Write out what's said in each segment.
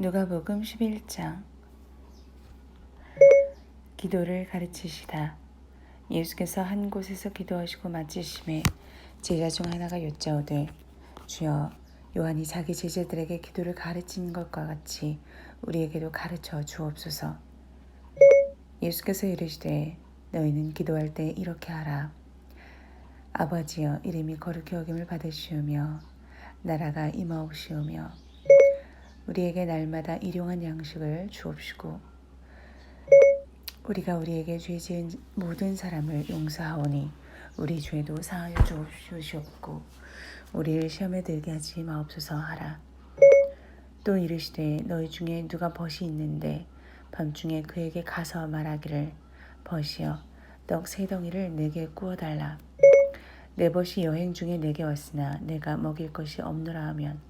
누가복음 11장 기도를 가르치시다. 예수께서 한 곳에서 기도하시고 마치심에 제자 중 하나가 여짜오되 주여 요한이 자기 제자들에게 기도를 가르친 것과 같이 우리에게도 가르쳐 주옵소서. 예수께서 이르시되 너희는 기도할 때 이렇게 하라. 아버지여 이름이 거룩히 여김을 받으시오며 나라가 임하옵시오며 우리에게 날마다 일용한 양식을 주옵시고 우리가 우리에게 죄 지은 모든 사람을 용서하오니 우리 죄도 사하여 주옵시옵고 우리를 시험에 들게 하지 마옵소서 하라. 또 이르시되 너희 중에 누가 벗이 있는데 밤중에 그에게 가서 말하기를 벗이여 떡 세 덩이를 내게 구워 달라. 내 벗이 여행 중에 내게 왔으나 내가 먹일 것이 없노라 하면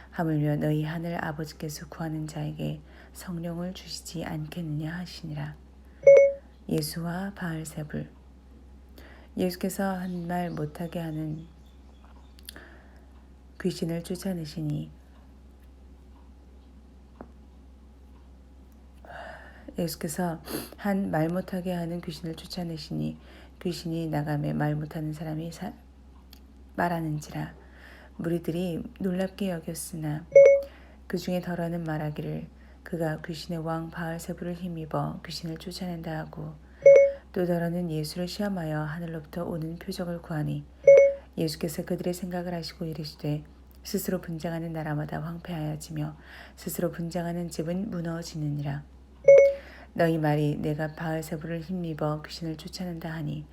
하물며 너희 하늘 아버지께서 구하는 자에게 성령을 주시지 않겠느냐 하시니라. 예수와 바알세불 예수께서 한 말 못하게 하는 귀신을 쫓아내시니 예수께서 한 말 못하게 하는 귀신을 쫓아내시니 귀신이 나감에 말 못하는 사람이 사, 말하는지라 무리들이 놀랍게 여겼으나 그 중에 덜어는 말하기를 그가 귀신의 왕 바알세부를 힘입어 귀신을 쫓아낸다 하고 또 덜어는 예수를 시험하여 하늘로부터 오는 표적을 구하니 예수께서 그들의 생각을 하시고 이르시되 스스로 분장하는 나라마다 황폐하여지며 스스로 분장하는 집은 무너지느니라 너희 말이 내가 바알세부를 힘입어 귀신을 쫓아낸다 하니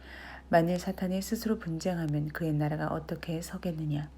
만일 사탄이 스스로 분쟁하면 그의 나라가 어떻게 서겠느냐?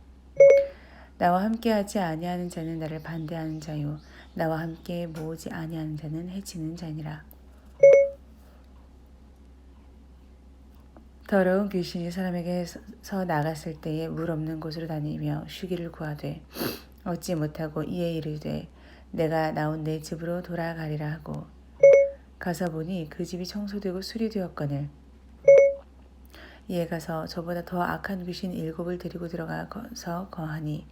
나와 함께하지 아니하는 자는 나를 반대하는 자요 나와 함께 모으지 아니하는 자는 해치는 자니라. 더러운 귀신이 사람에게서 나갔을 때에 물 없는 곳으로 다니며 쉬기를 구하되 얻지 못하고 이에 이르되 내가 나온 내 집으로 돌아가리라 하고 가서 보니 그 집이 청소되고 수리되었거늘 이에 가서 저보다 더 악한 귀신 일곱을 데리고 들어가서 거하니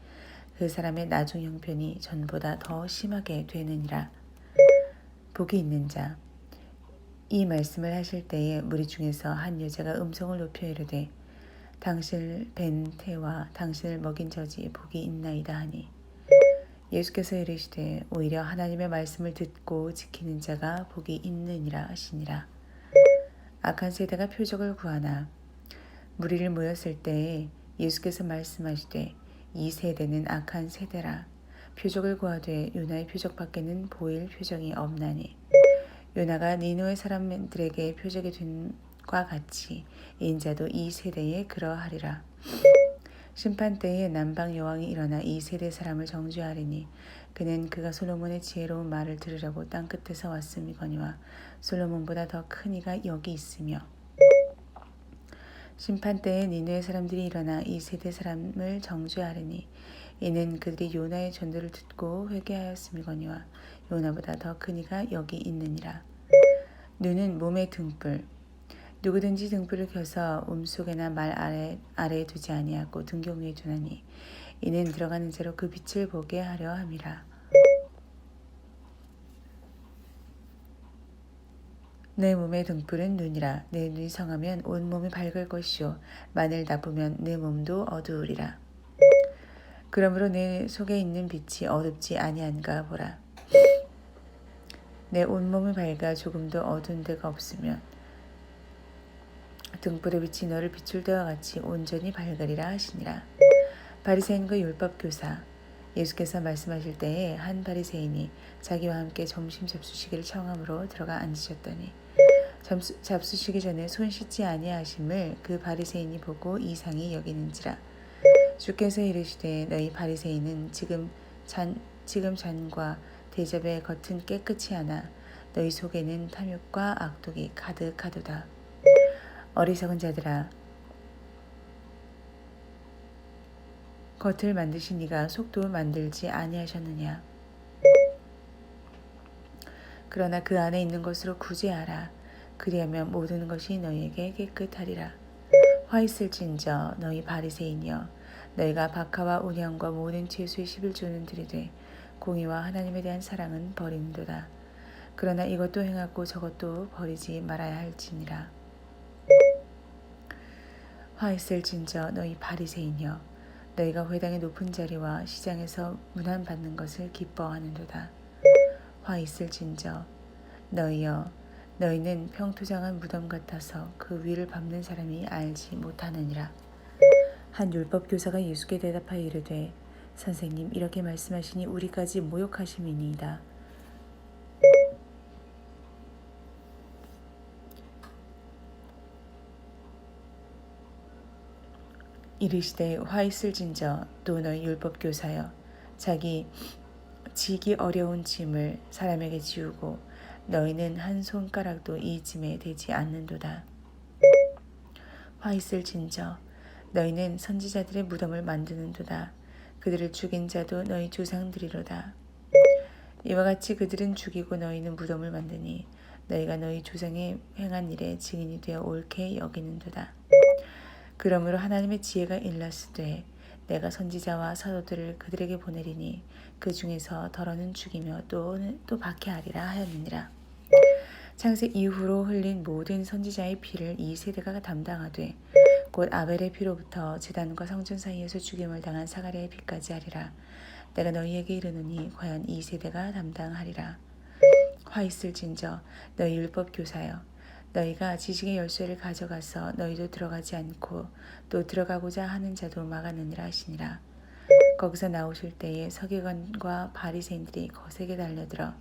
그 사람의 나중 형편이 전보다 더 심하게 되느니라 복이 있는 자 이 말씀을 하실 때에 무리 중에서 한 여자가 음성을 높여 이르되 당신을 뵌 태와 당신을 먹인 저지 복이 있나이다 하니 예수께서 이르시되 오히려 하나님의 말씀을 듣고 지키는 자가 복이 있느니라 하시니라. 악한 세대가 표적을 구하나 무리를 모였을 때에 예수께서 말씀하시되 이 세대는 악한 세대라. 표적을 구하되 요나의 표적밖에는 보일 표정이 없나니 요나가 니노의 사람들에게 표적이 된과 같이 인자도 이 세대에 그러하리라. 심판 때에 남방 여왕이 일어나 이 세대 사람을 정죄하리니 그는 그가 솔로몬의 지혜로운 말을 들으려고 땅 끝에서 왔음이거니와 솔로몬보다 더 큰 이가 여기 있으며 심판 때에 니누의 사람들이 일어나 이 세대 사람을 정죄하리니 이는 그들이 요나의 전도를 듣고 회개하였음이거니와 요나보다 더 큰 이가 여기 있느니라. 눈은 몸의 등불. 누구든지 등불을 켜서 움속에나 말 아래, 아래에 두지 아니하고 등경 위에 두나니 이는 들어가는 자로 그 빛을 보게 하려 함이라. 내 몸의 등불은 눈이라 내 눈이 성하면 온 몸이 밝을 것이요 만일 나쁘면 내 몸도 어두우리라. 그러므로 내 속에 있는 빛이 어둡지 아니한가 보라. 내 온몸이 밝아 조금도 어두운 데가 없으면 등불의 빛이 너를 비출 때와 같이 온전히 밝으리라 하시니라. 바리새인과 율법 교사 예수께서 말씀하실 때에 한 바리새인이 자기와 함께 점심 잡수시기를 청함으로 들어가 앉으셨더니 잡수, 잡수시기 전에 손 씻지 아니하심을 그 바리새인이 보고 이상히 여기는지라. 주께서 이르시되 너희 바리새인은 지금 잔 지금 잔과 대접의 겉은 깨끗이 하나 너희 속에는 탐욕과 악독이 가득하도다. 어리석은 자들아 겉을 만드신 이가 속도 만들지 아니하셨느냐? 그러나 그 안에 있는 것으로 구제하라 그리하면 모든 것이 너희에게 깨끗하리라. 화 있을진저 너희 바리새인이여 너희가 박하와 온양과 모든 채소의 11조는 들이되 공의와 하나님에 대한 사랑은 버리는도다. 그러나 이것도 행하고 저것도 버리지 말아야 할지니라. 화 있을진저 너희 바리새인이여 너희가 회당의 높은 자리와 시장에서 문안 받는 것을 기뻐하는도다. 화 있을진저 너희여 너희는 평토장한 무덤 같아서 그 위를 밟는 사람이 알지 못하느니라. 한 율법 교사가 예수께 대답하여 이르되 선생님 이렇게 말씀하시니 우리까지 모욕하심이니이다. 이르시되 화 있을진저 또 너희 율법 교사여 자기 지기 어려운 짐을 사람에게 지우고 너희는 한 손가락도 이 짐에 대지 않는도다. 화 있을 진저 너희는 선지자들의 무덤을 만드는도다. 그들을 죽인 자도 너희 조상들이로다. 이와 같이 그들은 죽이고 너희는 무덤을 만드니 너희가 너희 조상의 행한 일에 증인이 되어 옳게 여기는도다. 그러므로 하나님의 지혜가 일렀으되 내가 선지자와 사도들을 그들에게 보내리니 그 중에서 덜어는 죽이며 또는 또 박해하리라 하였느니라. 창세 이후로 흘린 모든 선지자의 피를 이 세대가 담당하되 곧 아벨의 피로부터 제단과 성전 사이에서 죽임을 당한 사가랴의 피까지 하리라. 내가 너희에게 이르노니 과연 이 세대가 담당하리라. 화 있을진저 너희 율법 교사여 너희가 지식의 열쇠를 가져가서 너희도 들어가지 않고 또 들어가고자 하는 자도 막았느니라 하시니라. 거기서 나오실 때에 서기관과 바리새인들이 거세게 달려들어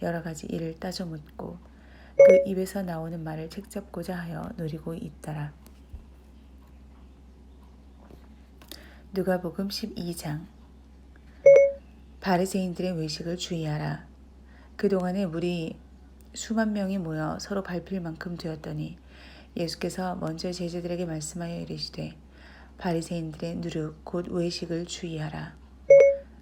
여러 가지 일을 따져 묻고 그 입에서 나오는 말을 책 잡고자 하여 노리고 있더라. 누가복음 12장 바리새인들의 외식을 주의하라. 그동안에 물이 수만 명이 모여 서로 밟힐 만큼 되었더니 예수께서 먼저 제자들에게 말씀하여 이르시되 바리새인들의 누룩 곧 외식을 주의하라.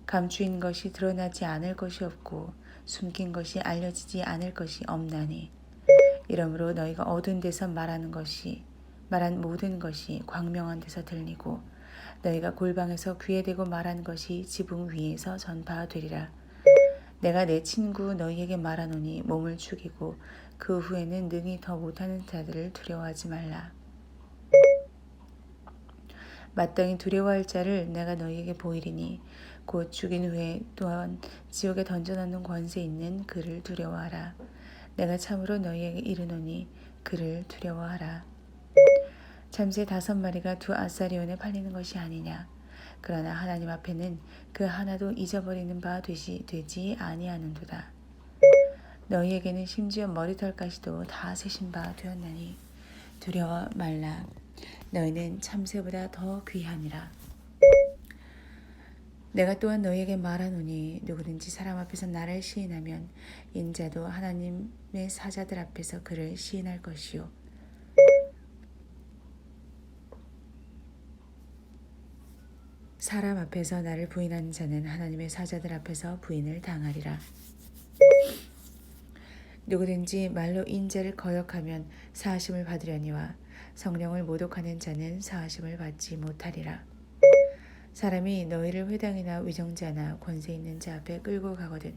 감추인 것이 드러나지 않을 것이 없고 숨긴 것이 알려지지 않을 것이 없나니 이러므로 너희가 어두운 데서 말하는 것이 말한 모든 것이 광명한 데서 들리고 너희가 골방에서 귀에 대고 말한 것이 지붕 위에서 전파되리라. 내가 내 친구 너희에게 말하노니 몸을 죽이고 그 후에는 능히 더 못하는 자들을 두려워하지 말라. 마땅히 두려워할 자를 내가 너희에게 보이리니 곧 죽인 후에 또한 지옥에 던져놓는 권세 있는 그를 두려워하라. 내가 참으로 너희에게 이르노니 그를 두려워하라. 참새 다섯 마리가 두 아사리온에 팔리는 것이 아니냐. 그러나 하나님 앞에는 그 하나도 잊어버리는 바 되시, 되지 아니하는도다. 너희에게는 심지어 머리털까지도 다 세신 바 되었나니 두려워 말라. 너희는 참새보다 더 귀함이라. 내가 또한 너희에게 말하노니 누구든지 사람 앞에서 나를 시인하면 인자도 하나님의 사자들 앞에서 그를 시인할 것이요 사람 앞에서 나를 부인하는 자는 하나님의 사자들 앞에서 부인을 당하리라. 누구든지 말로 인자를 거역하면 사하심을 받으려니와 성령을 모독하는 자는 사하심을 받지 못하리라. 사람이 너희를 회당이나 위정자나 권세 있는 자 앞에 끌고 가거든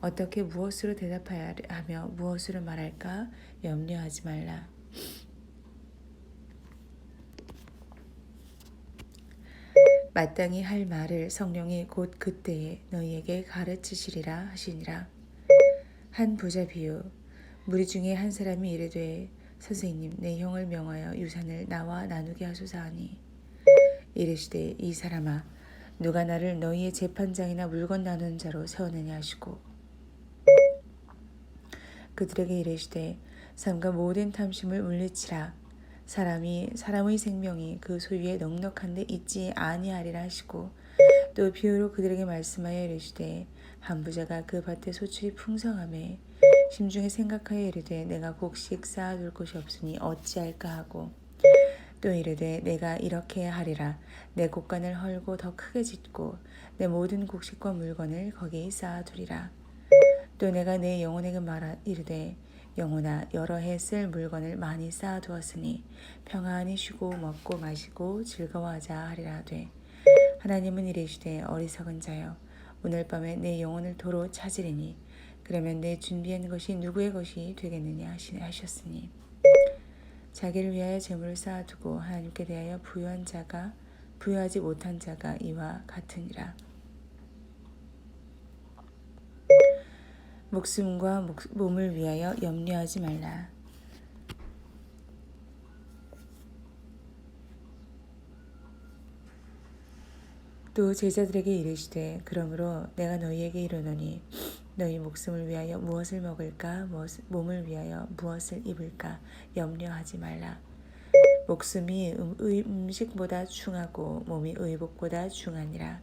어떻게 무엇으로 대답하여 하며 무엇으로 말할까 염려하지 말라. 마땅히 할 말을 성령이 곧 그때에 너희에게 가르치시리라 하시니라. 한 부자 비유 무리 중에 한 사람이 이르되 선생님 내 형을 명하여 유산을 나와 나누게 하소서 하니 이르시되 이 사람아 누가 나를 너희의 재판장이나 물건 나누는 자로 세우느냐 하시고. 그들에게 이르시되 삼가 모든 탐심을 물리치라. 사람이 사람의 생명이 그 소유에 넉넉한데 있지 아니하리라 하시고 또 비유로 그들에게 말씀하여 이르시되 한 부자가 그 밭에 소출이 풍성함에 심중에 생각하여 이르되 내가 곡식 쌓아둘 곳이 없으니 어찌할까 하고 또 이르되 내가 이렇게 하리라. 내 곡간을 헐고 더 크게 짓고 내 모든 곡식과 물건을 거기 쌓아두리라. 또 내가 내 영혼에게 말하 이르되 영혼아 여러 해 쓸 물건을 많이 쌓아두었으니 평안히 쉬고 먹고 마시고 즐거워하자 하리라 하되 하나님은 이르시되 어리석은 자여 오늘 밤에 내 영혼을 도로 찾으리니 그러면 내 준비한 것이 누구의 것이 되겠느냐 하셨으니 자기를 위하여 재물을 쌓아두고 하나님께 대하여 부유한 자가 부유하지 못한 자가 이와 같으니라. 목숨과 목, 몸을 위하여 염려하지 말라. 또 제자들에게 이르시되 그러므로 내가 너희에게 이르노니 너희 목숨을 위하여 무엇을 먹을까? 몸을 위하여 무엇을 입을까? 염려하지 말라. 목숨이 음, 음식보다 중하고 몸이 의복보다 중하니라.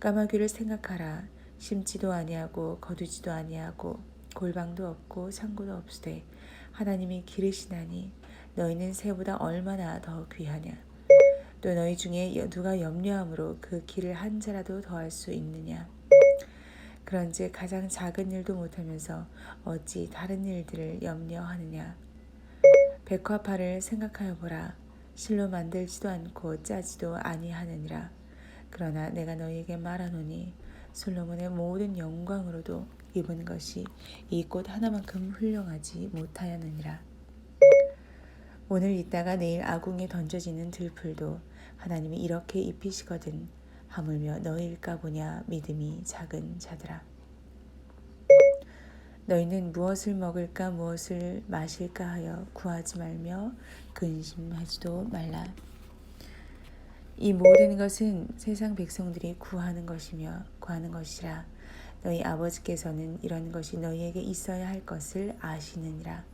까마귀를 생각하라. 심지도 아니하고 거두지도 아니하고 골방도 없고 창고도 없으되 하나님이 기르시나니 너희는 새보다 얼마나 더 귀하냐? 또 너희 중에 누가 염려함으로 그 길을 한 자라도 더할 수 있느냐 그런즉 가장 작은 일도 못하면서 어찌 다른 일들을 염려하느냐? 백화파를 생각하여 보라. 실로 만들지도 않고 짜지도 아니하느니라. 그러나 내가 너희에게 말하노니 솔로몬의 모든 영광으로도 입은 것이 이 꽃 하나만큼 훌륭하지 못하였느니라. 오늘 있다가 내일 아궁에 던져지는 들풀도 하나님이 이렇게 입히시거든 하물며 너희일까 보냐 믿음이 작은 자들아. 너희는 무엇을 먹을까 무엇을 마실까 하여 구하지 말며 근심하지도 말라. 이 모든 것은 세상 백성들이 구하는 것이며 구하는 것이라 너희 아버지께서는 이런 것이 너희에게 있어야 할 것을 아시느니라.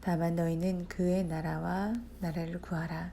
다만 너희는 그의 나라와 나라를 구하라.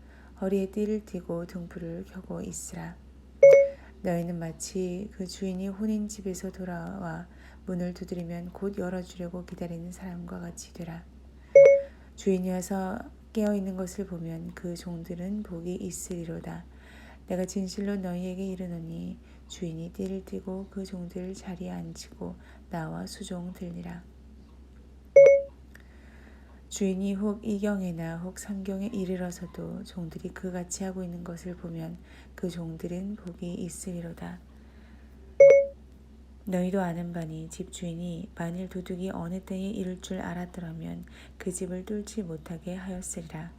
허리에 띠를 띠고 등불을 켜고 있으라. 너희는 마치 그 주인이 혼인 집에서 돌아와 문을 두드리면 곧 열어주려고 기다리는 사람과 같이 되라. 주인이 와서 깨어 있는 것을 보면 그 종들은 복이 있으리로다. 내가 진실로 너희에게 이르노니 주인이 띠를 띠고 그 종들을 자리에 앉히고 나와 수종 들리라. 주인이 혹 이경에나 혹 삼경에 이르러서도 종들이 그같이 하고 있는 것을 보면 그 종들은 복이 있으리로다. 너희도 아는 바니 집 주인이 만일 도둑이 어느 때에 이를 줄 알았더라면 그 집을 뚫지 못하게 하였으리라.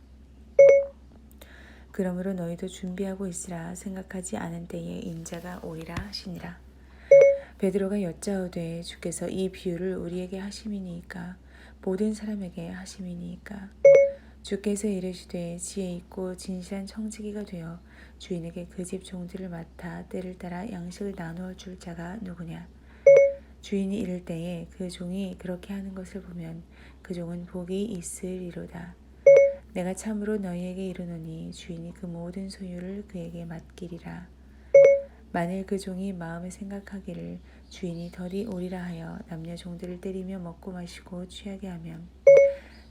그러므로 너희도 준비하고 있으라 생각하지 않은 때에 인자가 오리라 하시니라. 베드로가 여짜오되 주께서 이 비유를 우리에게 하심이니까 모든 사람에게 하심이니까 주께서 이르시되 지혜 있고 진실한 청지기가 되어 주인에게 그 집 종들을 맡아 때를 따라 양식을 나누어 줄 자가 누구냐 주인이 이를 때에 그 종이 그렇게 하는 것을 보면 그 종은 복이 있으리로다. 내가 참으로 너희에게 이르노니 주인이 그 모든 소유를 그에게 맡기리라. 만일 그 종이 마음에 생각하기를 주인이 덜이 오리라 하여 남녀 종들을 때리며 먹고 마시고 취하게 하면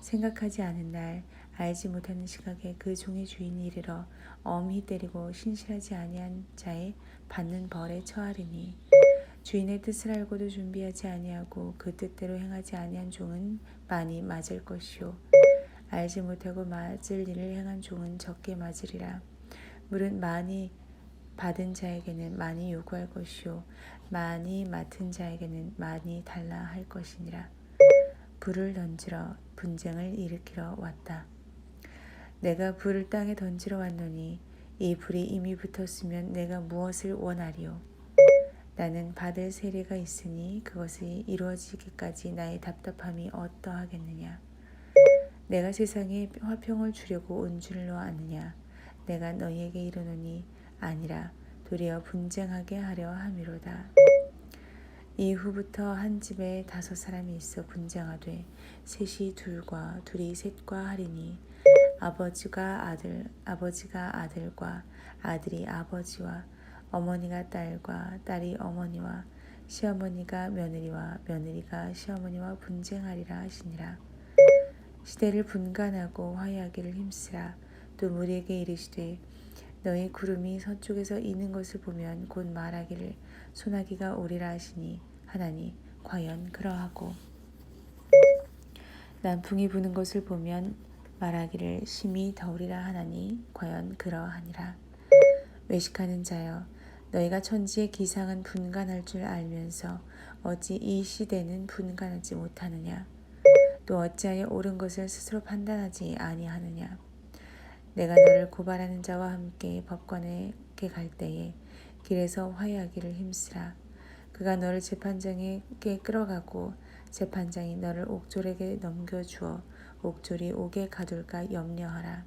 생각하지 않은 날 알지 못하는 시각에 그 종의 주인이 이르러 엄히 때리고 신실하지 아니한 자의 받는 벌에 처하리니 주인의 뜻을 알고도 준비하지 아니하고 그 뜻대로 행하지 아니한 종은 많이 맞을 것이요. 알지 못하고 맞을 일을 행한 종은 적게 맞으리라. 물은 많이 받은 자에게는 많이 요구할 것이요 많이 맡은 자에게는 많이 달라 할 것이니라 불을 던지러 분쟁을 일으키러 왔다. 내가 불을 땅에 던지러 왔노니 이 불이 이미 붙었으면 내가 무엇을 원하리요? 나는 받을 세례가 있으니 그것이 이루어지기까지 나의 답답함이 어떠하겠느냐? 내가 세상에 화평을 주려고 온 줄로 아느냐? 내가 너희에게 이르노니 아니라 도리어 분쟁하게 하려 함이로다. 이후부터 한 집에 다섯 사람이 있어 분쟁하되 셋이 둘과 둘이 셋과 하리니 아버지가 아들 아버지가 아들과 아들이 아버지와 어머니가 딸과 딸이 어머니와 시어머니가 며느리와 며느리가 시어머니와 분쟁하리라 하시니라 시대를 분간하고 화해하기를 힘쓰라 또 무리에게 이르시되 너희 구름이 서쪽에서 이는 것을 보면 곧 말하기를 소나기가 오리라 하시니 하나니 과연 그러하고? 남풍이 부는 것을 보면 말하기를 심히 더우리라 하나니 과연 그러하니라. 외식하는 자여 너희가 천지의 기상은 분간할 줄 알면서 어찌 이 시대는 분간하지 못하느냐? 또 어찌하여 옳은 것을 스스로 판단하지 아니하느냐 내가 너를 고발하는 자와 함께 법관에게 갈 때에 길에서 화해하기를 힘쓰라 그가 너를 재판장에게 끌어가고 재판장이 너를 옥졸에게 넘겨주어 옥졸이 옥에 가둘까 염려하라.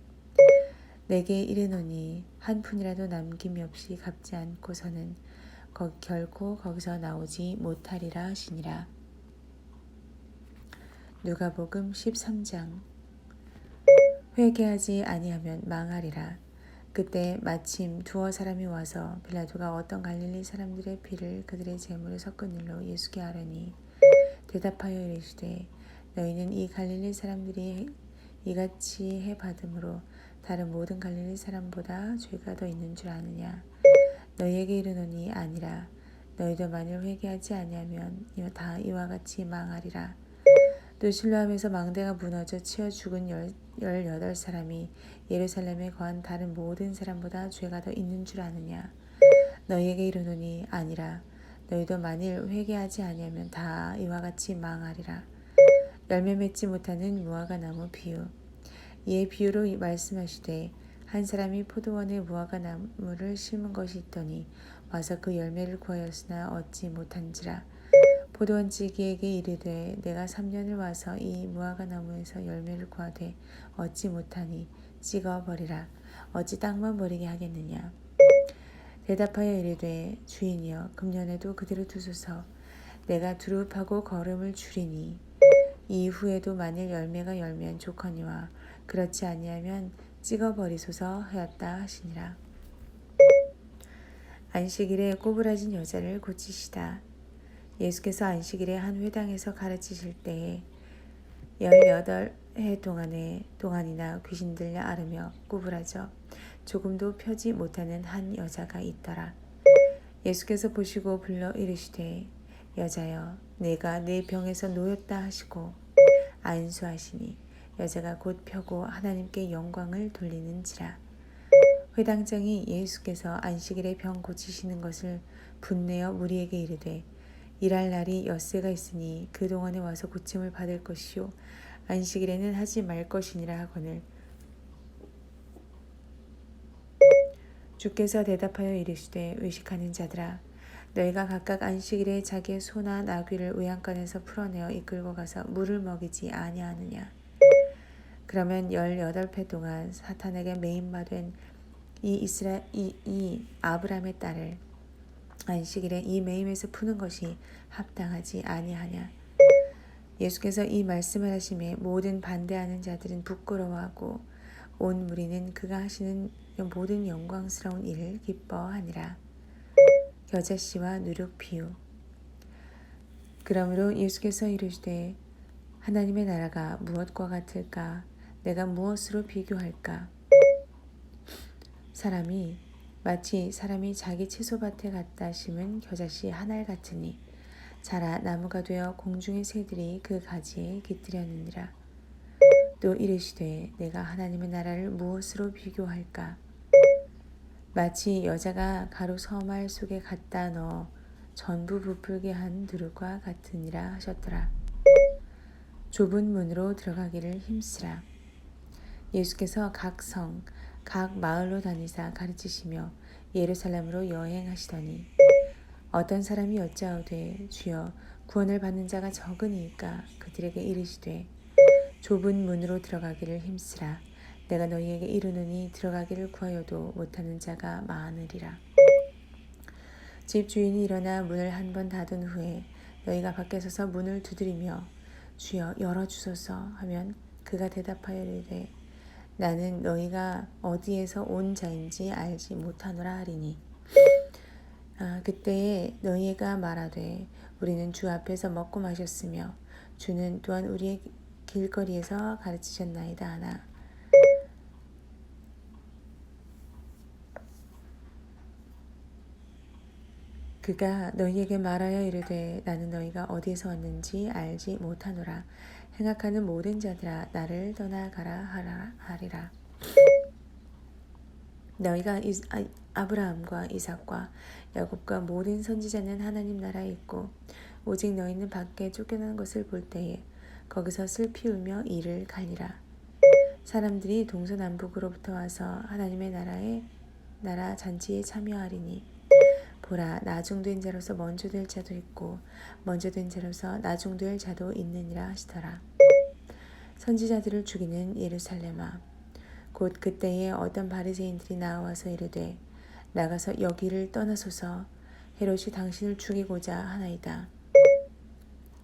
내게 이르노니 한 푼이라도 남김이 없이 갚지 않고서는 거, 결코 거기서 나오지 못하리라 하시니라. 누가복음 13장 회개하지 아니하면 망하리라. 그때 마침 두어 사람이 와서 빌라도가 어떤 갈릴리 사람들의 피를 그들의 재물에 섞은 일로 예수께 하려니 대답하여 이르시되 너희는 이 갈릴리 사람들이 이같이 해 받음으로 다른 모든 갈릴리 사람보다 죄가 더 있는 줄 아느냐 너희에게 이르노니 아니라 너희도 만일 회개하지 아니하면 다 이와 같이 망하리라 또 실로암에서 망대가 무너져 치어 죽은 열, 열여덟 사람이 예루살렘에 거한 다른 모든 사람보다 죄가 더 있는 줄 아느냐? 너희에게 이르노니 아니라 너희도 만일 회개하지 아니하면 다 이와 같이 망하리라. 열매 맺지 못하는 무화과 나무 비유. 이에 비유로 말씀하시되 한 사람이 포도원에 무화과 나무를 심은 것이 있더니 와서 그 열매를 구하였으나 얻지 못한지라 포도원지기에게 이르되 내가 3년을 와서 이 무화과 나무에서 열매를 구하되 얻지 못하니 찍어 버리라. 어찌 땅만 버리게 하겠느냐? 대답하여 이르되 주인이여 금년에도 그대로 두소서. 내가 두릅하고 걸음을 줄이니 이후에도 만일 열매가 열면 좋거니와 그렇지 아니하면 찍어 버리소서 하였다 하시니라. 안식일에 꼬부라진 여자를 고치시다 예수께서 안식일에 한 회당에서 가르치실 때에 18해 동안에 동안이나 귀신들려 앓으며 구부라져 조금도 펴지 못하는 한 여자가 있더라. 예수께서 보시고 불러 이르시되 여자여 내가 내 병에서 놓였다 하시고 안수하시니 여자가 곧 펴고 하나님께 영광을 돌리는지라. 회당장이 예수께서 안식일에 병 고치시는 것을 분내어 무리에게 이르되 일할 날이 엿새가 있으니 그 동안에 와서 고침을 받을 것이요. 안식일에는 하지 말 것이니라 하거늘. 주께서 대답하여 이르시되 의식하는 자들아 너희가 각각 안식일에 자기의 소나 나귀를 외양간에서 풀어내어 이끌고 가서 물을 먹이지 아니하느냐? 그러면 열여덟 배 동안 사탄에게 메인마된 이 이스라 이, 이 아브람의 딸을 안식일에 이 매임에서 푸는 것이 합당하지 아니하냐. 예수께서 이 말씀을 하심에 모든 반대하는 자들은 부끄러워하고 온 무리는 그가 하시는 모든 영광스러운 일을 기뻐하니라. 겨자씨와 누룩 비유 그러므로 예수께서 이르시되 하나님의 나라가 무엇과 같을까? 내가 무엇으로 비교할까? 사람이 마치 사람이 자기 채소밭에 갖다 심은 겨자씨 한 알 같으니 자라 나무가 되어 공중의 새들이 그 가지에 깃들였느니라. 또 이르시되 내가 하나님의 나라를 무엇으로 비교할까? 마치 여자가 가루 서말 속에 갖다 넣어 전부 부풀게 한 누룩과 같으니라 하셨더라. 좁은 문으로 들어가기를 힘쓰라. 예수께서 각 성, 각 마을로 다니사 가르치시며 예루살렘으로 여행하시더니 어떤 사람이 여짜오되 주여 구원을 받는 자가 적으니까 그들에게 이르시되 좁은 문으로 들어가기를 힘쓰라. 내가 너희에게 이르노니 들어가기를 구하여도 못하는 자가 많으리라. 집 주인이 일어나 문을 한 번 닫은 후에 너희가 밖에 서서 문을 두드리며 주여 열어 주소서 하면 그가 대답하여 이르되 나는 너희가 어디에서 온 자인지 알지 못하노라 하리니. 아, 그때에 너희가 말하되 우리는 주 앞에서 먹고 마셨으며 주는 또한 우리의 길거리에서 가르치셨나이다 하나. 그가 너희에게 말하여 이르되 나는 너희가 어디에서 왔는지 알지 못하노라 행악하는 모든 자들아 나를 떠나가라 하리라. 너희가 이, 아, 아브라함과 이삭과 야곱과 모든 선지자는 하나님 나라에 있고 오직 너희는 밖에 쫓겨난 것을 볼 때에 거기서 슬피 울며 이를 갈리라. 사람들이 동서남북으로부터 와서 하나님의 나라에 나라 잔치에 참여하리니 보라 나중된 자로서 먼저 될 자도 있고 먼저 된 자로서 나중될 자도 있느니라 하시더라. 선지자들을 죽이는 예루살렘아 곧 그때에 어떤 바리새인들이 나와서 이르되 나가서 여기를 떠나소서. 헤롯이 당신을 죽이고자 하나이다.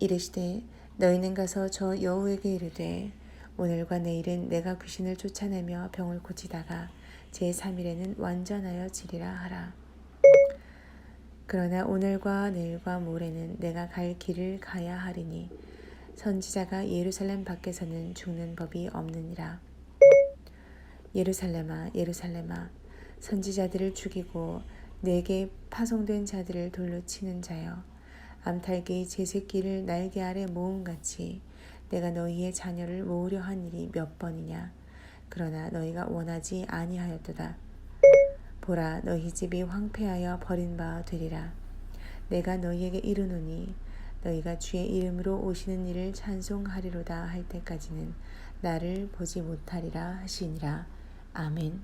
이르시되 너희는 가서 저 여우에게 이르되 오늘과 내일은 내가 귀신을 쫓아내며 병을 고치다가 제3일에는 완전하여 지리라 하라. 그러나 오늘과 내일과 모레는 내가 갈 길을 가야 하리니 선지자가 예루살렘 밖에서는 죽는 법이 없느니라. 예루살렘아 예루살렘아 선지자들을 죽이고 내게 파송된 자들을 돌로 치는 자여 암탉이 제 새끼를 날개 아래 모음같이 내가 너희의 자녀를 모으려 한 일이 몇 번이냐 그러나 너희가 원하지 아니하였도다 보라 너희 집이 황폐하여 버린 바 되리라. 내가 너희에게 이르노니 너희가 주의 이름으로 오시는 일을 찬송하리로다 할 때까지는 나를 보지 못하리라 하시니라. 아멘